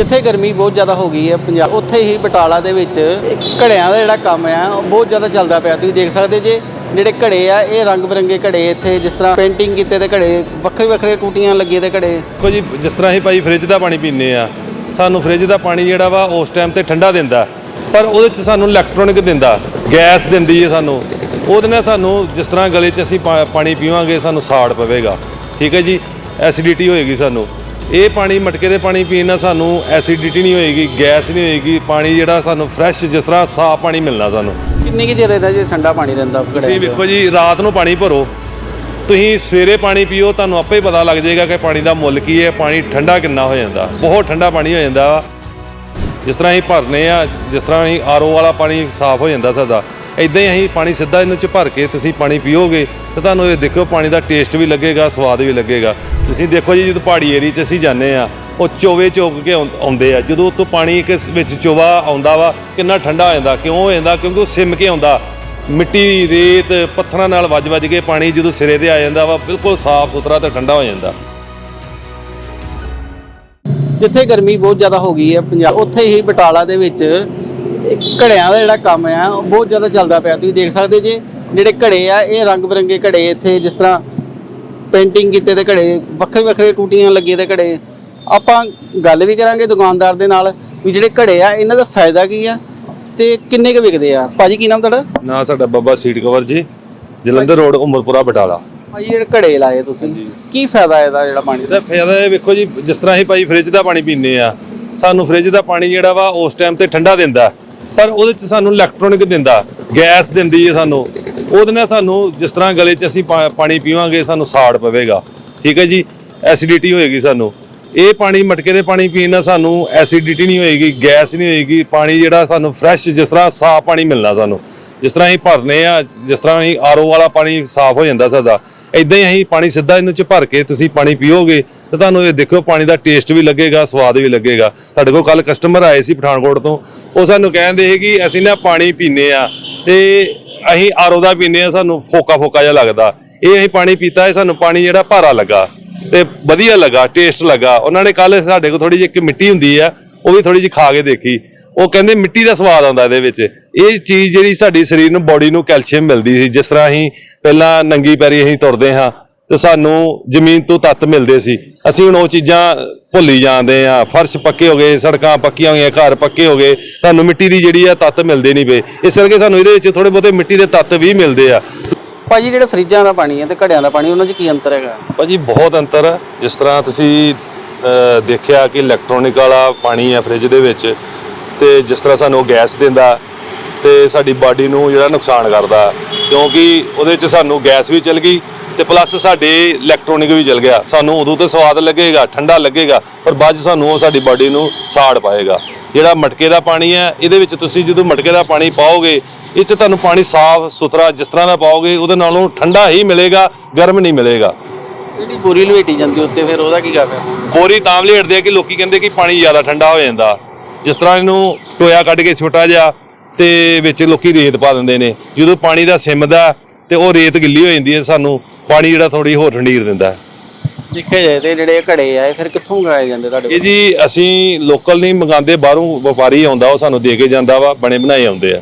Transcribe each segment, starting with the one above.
ਜਿੱਥੇ ਗਰਮੀ ਬਹੁਤ ਜ਼ਿਆਦਾ ਹੋ ਗਈ ਹੈ ਪੰਜਾਬ, ਉੱਥੇ ਹੀ ਬਟਾਲਾ ਦੇ ਵਿੱਚ ਘੜਿਆਂ ਦਾ ਜਿਹੜਾ ਕੰਮ ਆ, ਉਹ ਬਹੁਤ ਜ਼ਿਆਦਾ ਚੱਲਦਾ ਪਿਆ। ਤੁਸੀਂ ਦੇਖ ਸਕਦੇ ਜੇ ਜਿਹੜੇ ਘੜੇ ਆ, ਇਹ ਰੰਗ ਬਰੰਗੇ ਘੜੇ ਇੱਥੇ, ਜਿਸ ਤਰ੍ਹਾਂ ਪੇਂਟਿੰਗ ਕੀਤੇ ਤੇ ਘੜੇ ਵੱਖਰੇ ਵੱਖਰੇ ਟੂਟੀਆਂ ਲੱਗੀਆਂ ਤੇ ਘੜੇ। ਦੇਖੋ ਜੀ, ਜਿਸ ਤਰ੍ਹਾਂ ਅਸੀਂ ਭਾਈ ਫ੍ਰਿਜ ਦਾ ਪਾਣੀ ਪੀਂਦੇ ਆ, ਸਾਨੂੰ ਫ੍ਰਿਜ ਦਾ ਪਾਣੀ ਜਿਹੜਾ ਵਾ, ਉਸ ਟਾਈਮ ਤੇ ਠੰਡਾ ਦਿੰਦਾ, ਪਰ ਉਹਦੇ ਚ ਸਾਨੂੰ ਇਲੈਕਟ੍ਰੋਨਿਕ ਦਿੰਦਾ ਗੈਸ ਦਿੰਦੀ ਹੈ ਸਾਨੂੰ। ਉਹਦੇ ਨਾਲ ਸਾਨੂੰ ਜਿਸ ਤਰ੍ਹਾਂ ਗਲੇ 'ਚ ਅਸੀਂ ਪਾ- ਪਾਣੀ ਪੀਵਾਂਗੇ, ਸਾਨੂੰ ਸਾੜ ਪਵੇਗਾ। ਠੀਕ ਹੈ ਜੀ? ਐਸਿਡਿਟੀ ਹੋਏਗੀ ਸਾਨੂੰ। ਇਹ ਪਾਣੀ ਮਟਕੇ ਦੇ ਪਾਣੀ ਪੀਣ ਨਾਲ ਸਾਨੂੰ ਐਸਿਡਿਟੀ ਨਹੀਂ ਹੋਏਗੀ ਗੈਸ ਨਹੀਂ ਹੋਏਗੀ ਪਾਣੀ ਜਿਹੜਾ ਸਾਨੂੰ ਫਰੈਸ਼ ਜਿਸ ਤਰ੍ਹਾਂ ਸਾਫ਼ ਪਾਣੀ ਮਿਲਣਾ ਸਾਨੂੰ। ਕਿੰਨੀ ਕੁ ਚਿਰ ਇਹਦਾ ਜੇ ਠੰਡਾ ਪਾਣੀ ਰਹਿੰਦਾ ਘੜਿਆਂ ਤੁਸੀਂ ਵੇਖੋ ਜੀ ਰਾਤ ਨੂੰ ਪਾਣੀ ਭਰੋ। ਤੁਸੀਂ ਸਵੇਰੇ ਪਾਣੀ ਪੀਓ ਤੁਹਾਨੂੰ ਆਪੇ ਹੀ ਪਤਾ ਲੱਗ ਜਾਏਗਾ ਕਿ ਪਾਣੀ ਦਾ ਮੁੱਲ ਕੀ ਹੈ ਪਾਣੀ ਠੰਡਾ ਕਿੰਨਾ ਹੋ ਜਾਂਦਾ। ਬਹੁਤ ਠੰਡਾ ਪਾਣੀ ਹੋ ਜਾਂਦਾ। ਜਿਸ ਤਰ੍ਹਾਂ ਅਸੀਂ ਭਰਨੇ ਆ ਜਿਸ ਤਰ੍ਹਾਂ ਅਸੀਂ ਆਰਓ ਵਾਲਾ ਪਾਣੀ ਸਾਫ਼ ਹੋ ਜਾਂਦਾ ਸਾਡਾ। ਇਦਾਂ ਹੀ ਅਸੀਂ ਪਾਣੀ ਸਿੱਧਾ ਇਹਨੂੰ ਚ ਭਰ ਕੇ ਤੁਸੀਂ ਪਾਣੀ ਪੀਓਗੇ ਤਾਂ ਤੁਹਾਨੂੰ ਇਹ ਦੇਖੋ ਪਾਣੀ ਦਾ ਟੇਸਟ ਵੀ ਲੱਗੇਗਾ, ਸਵਾਦ ਵੀ ਲੱਗੇਗਾ। ਤੁਸੀਂ ਦੇਖੋ ਜੀ, ਜਦੋਂ ਪਹਾੜੀ ਏਰੀਆ 'ਚ ਅਸੀਂ ਜਾਂਦੇ ਆ ਉਹ ਚੋਵੇ ਚੋਕ ਕੇ ਆਉਂ- ਆਉਂਦੇ ਆ। ਜਦੋਂ ਉੱਤੋਂ ਪਾਣੀ ਇੱਕ ਵਿੱਚ ਚੋਵਾ ਆਉਂਦਾ ਵਾ, ਕਿੰਨਾ ਠੰਡਾ ਹੋ ਜਾਂਦਾ, ਕਿਉਂ ਹੋ ਜਾਂਦਾ? ਕਿਉਂਕਿ ਉਹ ਸਿਮ ਕੇ ਆਉਂਦਾ। ਮਿੱਟੀ, ਰੇਤ, ਪੱਥਰਾਂ ਨਾਲ ਵੱਜ-ਵੱਜ ਕੇ ਪਾਣੀ ਜਦੋਂ ਸਿਰੇ ਤੇ ਆ ਜਾਂਦਾ ਵਾ, ਬਿਲਕੁਲ ਸਾਫ਼ ਸੁਥਰਾ ਤੇ ਠੰਡਾ ਹੋ ਜਾਂਦਾ। ਜਿੱਥੇ ਗਰਮੀ ਬਹੁਤ ਜ਼ਿਆਦਾ ਹੋ ਗਈ ਹੈ ਪੰਜਾਬ, ਉੱਥੇ ਹੀ ਬਟਾਲਾ ਦੇ ਵਿੱਚ ਘੜਿਆਂ ਦਾ ਜਿਹੜਾ ਕੰਮ ਆ, ਉਹ ਬਹੁਤ ਜ਼ਿਆਦਾ ਚੱਲਦਾ ਪਿਆ। ਤੁਸੀਂ ਦੇਖ ਸਕਦੇ ਜੇ ਜਿਹੜੇ ਘੜੇ ਆ ਇਹ ਰੰਗ ਬਰੰਗੇ ਘੜੇ ਇੱਥੇ ਜਿਸ ਤਰ੍ਹਾਂ ਪੇਂਟਿੰਗ ਕੀਤੇ ਤੇ ਘੜੇ ਵੱਖਰੇ ਵੱਖਰੇ ਟੂਟੀਆਂ ਲੱਗੀਆਂ ਤੇ ਘੜੇ। ਆਪਾਂ ਗੱਲ ਵੀ ਕਰਾਂਗੇ ਦੁਕਾਨਦਾਰ ਦੇ ਨਾਲ ਵੀ ਜਿਹੜੇ ਘੜੇ ਆ ਇਹਨਾਂ ਦਾ ਫਾਇਦਾ ਕੀ ਆ ਤੇ ਕਿੰਨੇ ਕੁ ਵਿਕਦੇ ਆ? ਭਾਜੀ ਕੀ ਨਾਮ ਤੁਹਾਡਾ? ਨਾ ਸਾਡਾ ਬਾਬਾ ਸੀਟ ਕਵਰ ਜੀ ਜਲੰਧਰ ਰੋਡ ਉਮਰਪੁਰਾ ਬਟਾਲਾ। ਭਾਜੀ ਜਿਹੜੇ ਘੜੇ ਲਾਏ ਤੁਸੀਂ ਕੀ ਫਾਇਦਾ ਇਹਦਾ ਜਿਹੜਾ ਪਾਣੀ ਦਾ? ਫਾਇਦਾ ਇਹ ਵੇਖੋ ਜੀ ਜਿਸ ਤਰ੍ਹਾਂ ਅਸੀਂ ਭਾਈ ਫ੍ਰਿਜ ਦਾ ਪਾਣੀ ਪੀਂਦੇ ਆ ਸਾਨੂੰ ਫ੍ਰਿਜ ਦਾ ਪਾਣੀ ਜਿਹੜਾ ਵਾ ਉਸ ਟਾਈਮ ਤੇ ਠੰਡਾ ਦਿੰਦਾ ਪਰ ਉਹਦੇ ਚ ਸਾਨੂੰ ਇਲੈਕਟ੍ਰੋਨਿਕ ਦਿੰਦਾ ਗੈਸ ਦਿੰਦੀ ਹੈ ਸਾਨੂੰ। ਉਹਦੇ ਨਾਲ ਸਾਨੂੰ ਜਿਸ ਤਰ੍ਹਾਂ ਗਲੇ 'ਚ ਅਸੀਂ ਪਾ- ਪਾਣੀ ਪੀਵਾਂਗੇ, ਸਾਨੂੰ ਸਾੜ ਪਵੇਗਾ। ਠੀਕ ਹੈ ਜੀ? ਐਸਿਡਿਟੀ ਹੋਏਗੀ ਸਾਨੂੰ। ਇਹ ਪਾਣੀ, ਮਟਕੇ ਦੇ ਪਾਣੀ ਪੀਣ ਨਾਲ ਸਾਨੂੰ ਐਸਿਡਿਟੀ ਨਹੀਂ ਹੋਏਗੀ, ਗੈਸ ਨਹੀਂ ਹੋਏਗੀ। ਪਾਣੀ ਜਿਹੜਾ ਸਾਨੂੰ ਫਰੈਸ਼, ਜਿਸ ਤਰ੍ਹਾਂ ਸਾਫ਼ ਪਾਣੀ ਮਿਲਣਾ ਸਾਨੂੰ। ਜਿਸ ਤਰ੍ਹਾਂ ਅਸੀਂ ਭਰਨੇ ਆ, ਜਿਸ ਤਰ੍ਹਾਂ ਅਸੀਂ ਆਰਓ ਵਾਲਾ ਪਾਣੀ ਸਾਫ਼ ਹੋ ਜਾਂਦਾ ਸਾਡਾ। ਇਦਾਂ ਹੀ ਅਸੀਂ ਪਾਣੀ ਸਿੱਧਾ ਇਹਨੂੰ ਚ ਭਰ ਕੇ ਤੁਸੀਂ ਪਾਣੀ ਪੀਓਗੇ, ਤਾਂ ਤੁਹਾਨੂੰ ਇਹ ਦੇਖੋ ਪਾਣੀ ਦਾ ਟੇਸਟ ਵੀ ਲੱਗੇਗਾ, ਸਵਾਦ ਵੀ ਲੱਗੇਗਾ। ਸਾਡੇ ਕੋਲ ਕੱਲ ਕਸਟਮਰ ਆਏ ਸੀ ਪਠਾਨਕੋਟ ਤੋਂ। ਉਹ ਸਾਨੂੰ ਕਹਿੰਦੇ ਸੀ ਕਿ ਅਸੀਂ ਨਾ ਪਾਣੀ ਪੀਂਦੇ ਆ, ਤੇ ਅਸੀਂ ਆਰਓ ਦਾ ਪੀਂਦੇ ਆ ਸਾਨੂੰ ਫੋਕਾ ਫੋਕਾ ਜਿਹਾ ਲੱਗਦਾ। ਇਹ ਅਸੀਂ ਪਾਣੀ ਪੀਤਾ ਹੈ ਸਾਨੂੰ ਪਾਣੀ ਜਿਹੜਾ ਭਾਰਾ ਲੱਗਾ ਤੇ ਵਧੀਆ ਲੱਗਾ ਟੇਸਟ ਲੱਗਾ। ਉਹਨਾਂ ਨੇ ਕੱਲ ਸਾਡੇ ਕੋਲ ਥੋੜੀ ਜਿਹੀ ਇੱਕ ਮਿੱਟੀ ਹੁੰਦੀ ਆ, ਉਹ ਵੀ ਥੋੜੀ ਜਿਹੀ ਖਾ ਕੇ ਦੇਖੀ। ਉਹ ਕਹਿੰਦੇ ਮਿੱਟੀ ਦਾ ਸਵਾਦ ਆਉਂਦਾ ਇਹਦੇ ਵਿੱਚ। ਇਹ ਚੀਜ਼ ਜਿਹੜੀ ਸਾਡੀ ਸਰੀਰ ਨੂੰ ਬਾਡੀ ਨੂੰ ਕੈਲਸ਼ੀਅਮ ਮਿਲਦੀ ਸੀ। ਜਿਸ ਤਰ੍ਹਾਂ ਅਸੀਂ ਪਹਿਲਾਂ ਨੰਗੀ ਪੈਰੀ ਅਸੀਂ ਤੁਰਦੇ ਹਾਂ ਤੇ ਸਾਨੂੰ ਜ਼ਮੀਨ ਤੋਂ ਤੱਤ ਮਿਲਦੇ ਸੀ। ਅਸੀਂ ਹੁਣ ਉਹ ਚੀਜ਼ਾਂ ਭੁੱਲੀ ਜਾਂਦੇ ਆ। ਫਰਸ਼ ਪੱਕੇ ਹੋ ਗਏ ਸੜਕਾਂ ਪੱਕੀਆਂ ਹੋਈਆਂ ਘਰ ਪੱਕੇ ਹੋ ਗਏ। ਸਾਨੂੰ ਮਿੱਟੀ ਦੀ ਜਿਹੜੀ ਆ ਤੱਤ ਮਿਲਦੇ ਨਹੀਂ ਪਏ। ਇਸ ਕਰਕੇ ਸਾਨੂੰ ਇਹਦੇ ਵਿੱਚ ਥੋੜੇ ਬਹੁਤੇ ਮਿੱਟੀ ਦੇ ਤੱਤ ਵੀ ਮਿਲਦੇ ਆ। ਭਾਜੀ ਜਿਹੜੇ ਫਰਿੱਜਾਂ ਦਾ ਪਾਣੀ ਹੈ ਤੇ ਘੜਿਆਂ ਦਾ ਪਾਣੀ ਉਹਨਾਂ 'ਚ ਕੀ ਅੰਤਰ ਹੈਗਾ? ਭਾਜੀ ਬਹੁਤ ਅੰਤਰ ਹੈ ਜਿਸ ਤਰ੍ਹਾਂ ਤੁਸੀਂ ਦੇਖਿਆ ਕਿ ਇਲੈਕਟ੍ਰੋਨਿਕ ਵਾਲਾ ਪਾਣੀ ਹੈ ਫ੍ਰਿਜ ਦੇ ਵਿੱਚ ਤੇ ਜਿਸ ਤਰ੍ਹਾਂ ਸਾਨੂੰ ਗੈਸ ਦਿੰਦਾ ਤੇ ਸਾਡੀ ਬਾਡੀ ਨੂੰ ਜਿਹੜਾ ਨੁਕਸਾਨ ਕਰਦਾ। ਕਿਉਂਕਿ ਉਹਦੇ 'ਚ ਸਾਨੂੰ ਗੈਸ ਵੀ ਚਲ ਗਈ ਤੇ ਪਲੱਸ ਸਾਡੇ ਇਲੈਕਟ੍ਰੋਨਿਕ ਵੀ ਚਲ ਗਿਆ। ਸਾਨੂੰ ਉਦੋਂ ਤੇ ਸਵਾਦ ਲੱਗੇਗਾ ਠੰਡਾ ਲੱਗੇਗਾ ਪਰ ਬਾਅਦ 'ਚ ਸਾਨੂੰ ਉਹ ਸਾਡੀ ਬਾਡੀ ਨੂੰ ਸਾੜ ਪਾਏਗਾ। ਜਿਹੜਾ ਮਟਕੇ ਦਾ ਪਾਣੀ ਹੈ ਇਹਦੇ ਵਿੱਚ ਤੁਸੀਂ ਜਦੋਂ ਮਟਕੇ ਦਾ ਪਾਣੀ ਪਾਓਗੇ ਇਹ 'ਚ ਤੁਹਾਨੂੰ ਪਾਣੀ ਸਾਫ਼ ਸੁਥਰਾ ਜਿਸ ਤਰ੍ਹਾਂ ਦਾ ਪਾਓਗੇ ਉਹਦੇ ਨਾਲੋਂ ਠੰਡਾ ਹੀ ਮਿਲੇਗਾ ਗਰਮ ਨਹੀਂ ਮਿਲੇਗਾ। ਜਿਹੜੀ ਬੋਰੀ ਲਵੇਟੀ ਜਾਂਦੀ ਉੱਤੇ ਫਿਰ ਉਹਦਾ ਕੀ ਕਰਦਾ ਬੋਰੀ ਤਾਂ ਵਲੇਟਦੇ ਆ ਕਿ ਲੋਕੀ ਕਹਿੰਦੇ ਕਿ ਪਾਣੀ ਜ਼ਿਆਦਾ ਠੰਡਾ ਹੋ ਜਾਂਦਾ। ਜਿਸ ਤਰ੍ਹਾਂ ਇਹਨੂੰ ਟੋਇਆ ਕੱਢ ਕੇ ਛੋਟਾ ਜਿਹਾ ਤੇ ਵਿੱਚ ਲੋਕੀ ਰੇਤ ਪਾ ਦਿੰਦੇ ਨੇ। ਜਦੋਂ ਪਾਣੀ ਦਾ ਸਿਮਦਾ ਤੇ ਉਹ ਰੇਤ ਗਿੱਲੀ ਹੋ ਜਾਂਦੀ ਹੈ ਸਾਨੂੰ ਪਾਣੀ ਜਿਹੜਾ ਥੋੜੀ ਹੋਰ ਠੰਡੀਰ ਦਿੰਦਾ ਹੈ। ਦੇਖਿਆ ਜਾਏ ਤੇ ਜਿਹੜੇ ਘੜੇ ਆ ਇਹ ਫਿਰ ਕਿੱਥੋਂ ਮੰਗਾਏ ਜਾਂਦੇ ਤੁਹਾਡੇ ਇਹ ਜੀ ਅਸੀਂ ਲੋਕਲ ਨਹੀਂ ਮੰਗਾਉਂਦੇ ਬਾਹਰੋਂ ਵਪਾਰੀ ਆਉਂਦਾ ਉਹ ਸਾਨੂੰ ਦੇ ਕੇ ਜਾਂਦਾ ਵਾ ਬਣੇ ਬਣਾਏ ਆਉਂਦੇ ਆ।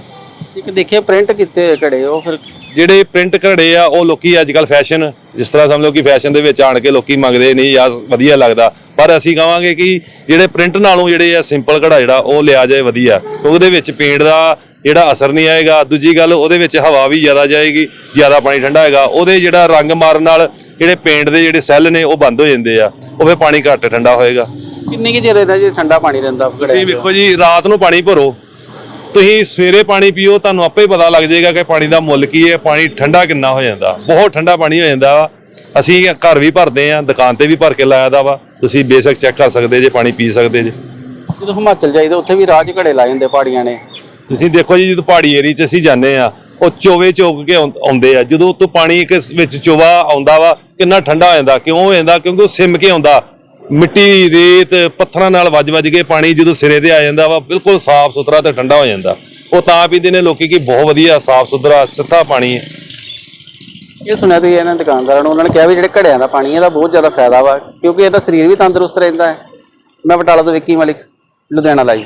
ਇੱਕ ਦੇਖਿਆ ਪ੍ਰਿੰਟ ਕੀਤੇ ਹੋਏ ਘੜੇ ਉਹ ਫਿਰ ਜਿਹੜੇ ਪ੍ਰਿੰਟ ਘੜੇ ਆ ਉਹ ਲੋਕੀ ਅੱਜ ਕੱਲ ਫੈਸ਼ਨ ਜਿਸ ਤਰ੍ਹਾਂ ਸਮਝ ਲਓ ਕਿ ਫੈਸ਼ਨ ਦੇ ਵਿੱਚ ਆਣ ਕੇ ਲੋਕੀ ਮੰਗਦੇ ਨਹੀਂ ਯਾਰ ਵਧੀਆ ਲੱਗਦਾ। ਪਰ ਅਸੀਂ ਕਹਾਂਗੇ ਕਿ ਜਿਹੜੇ ਪ੍ਰਿੰਟ ਨਾਲੋਂ ਜਿਹੜੇ ਆ ਸਿੰਪਲ ਘੜਾ ਜਿਹੜਾ ਉਹ ਲਿਆ ਜਾਏ ਵਧੀਆ। ਕਿਉਂਕਿ ਉਹਦੇ ਵਿੱਚ ਪੇਂਟ ਦਾ ਜਿਹੜਾ ਅਸਰ ਨਹੀਂ ਆਏਗਾ। ਦੂਜੀ ਗੱਲ ਉਹਦੇ ਵਿੱਚ ਹਵਾ ਵੀ ਜ਼ਿਆਦਾ ਜਾਏਗੀ ਜ਼ਿਆਦਾ ਪਾਣੀ ਠੰਡਾ ਹੋਏਗਾ। ਉਹਦੇ ਜਿਹੜਾ ਰੰਗ ਮਾਰਨ ਨਾਲ ਜਿਹੜੇ ਪੇਂਟ ਦੇ ਜਿਹੜੇ ਸੈੱਲ ਨੇ ਉਹ ਬੰਦ ਹੋ ਜਾਂਦੇ ਆ। ਉਹ ਫਿਰ ਪਾਣੀ ਘੱਟ ਠੰਡਾ ਹੋਏਗਾ। ਕਿੰਨੀ ਕੁ ਚਿਰ ਇਹਦਾ ਜੇ ਠੰਡਾ ਪਾਣੀ ਰਹਿੰਦਾ ਤੁਸੀਂ ਵੇਖੋ ਜੀ ਰਾਤ ਨੂੰ ਪਾਣੀ ਭਰੋ। ਤੁਸੀਂ ਸਵੇਰੇ ਪਾਣੀ ਪੀਓ ਤੁਹਾਨੂੰ ਆਪੇ ਹੀ ਪਤਾ ਲੱਗ ਜਾਏਗਾ ਕਿ ਪਾਣੀ ਦਾ ਮੁੱਲ ਕੀ ਹੈ ਪਾਣੀ ਠੰਡਾ ਕਿੰਨਾ ਹੋ ਜਾਂਦਾ। ਬਹੁਤ ਠੰਡਾ ਪਾਣੀ ਹੋ ਜਾਂਦਾ। ਅਸੀਂ ਘਰ ਵੀ ਭਰਦੇ ਆ ਦੁਕਾਨ ਤੇ ਵੀ ਭਰ ਕੇ ਲਾਇਆ ਦਾ ਵਾ। ਤੁਸੀਂ ਬੇਸ਼ੱਕ ਚੈੱਕ ਕਰ ਸਕਦੇ ਜੇ ਪਾਣੀ ਪੀ ਸਕਦੇ ਜੇ। ਜਦੋਂ ਹਿਮਾਚਲ ਜਾਈਦਾ ਉੱਥੇ ਵੀ 'ਚ ਘੜੇ ਲਾਏ ਹੁੰਦੇ ਪਹਾੜੀਆਂ ਨੇ। ਤੁਸੀਂ ਦੇਖੋ ਜੀ, ਜਦੋਂ ਪਹਾੜੀ ਏਰੀਆ 'ਚ ਅਸੀਂ ਜਾਂਦੇ ਆ ਉਹ ਚੋਵੇ ਚੋਕ ਕੇ ਆਉਂ- ਆਉਂਦੇ ਆ। ਜਦੋਂ ਉੱਤੋਂ ਪਾਣੀ ਇੱਕ ਵਿੱਚ ਚੋਵਾ ਆਉਂਦਾ ਵਾ, ਕਿੰਨਾ ਠੰਡਾ ਹੋ ਜਾਂਦਾ, ਕਿਉਂ ਹੋ ਜਾਂਦਾ? ਕਿਉਂਕਿ ਉਹ ਸਿਮ ਕੇ ਆਉਂਦਾ। ਮਿੱਟੀ, ਰੇਤ, ਪੱਥਰਾਂ ਨਾਲ ਵੱਜ-ਵੱਜ ਕੇ ਪਾਣੀ ਜਦੋਂ ਸਿਰੇ ਤੇ ਆ ਜਾਂਦਾ ਵਾ, ਬਿਲਕੁਲ ਸਾਫ਼ ਸੁਥਰਾ ਤੇ ਠੰਡਾ ਹੋ ਜਾਂਦਾ। ਉਹ ਤਾਂ ਪੀਂਦੇ ਨੇ ਲੋਕੀ ਕਿ ਬਹੁਤ ਵਧੀਆ ਸਾਫ਼ ਸੁਥਰਾ, ਸਿੱਧਾ ਪਾਣੀ ਹੈ। ਇਹ ਸੁਣਿਆ ਤੁਸੀਂ ਇਹਨਾਂ ਦੁਕਾਨਦਾਰਾਂ ਨੂੰ, ਉਹਨਾਂ ਨੇ ਕਿਹਾ ਵੀ ਜਿਹੜੇ ਘੜਿਆਂ ਦਾ ਪਾਣੀ ਇਹਦਾ ਬਹੁਤ ਜ਼ਿਆਦਾ ਫਾਇਦਾ ਵਾ, ਕਿਉਂਕਿ ਇਹਦਾ ਸਰੀਰ ਵੀ ਤੰਦਰੁਸਤ ਰਹਿੰਦਾ ਹੈ। ਮੈਂ ਬਟਾਲਾ ਤੋਂ ਵਿੱਕੀ ਮਲਿਕ, ਲੁਧਿਆਣਾ ਲਾਈਵ।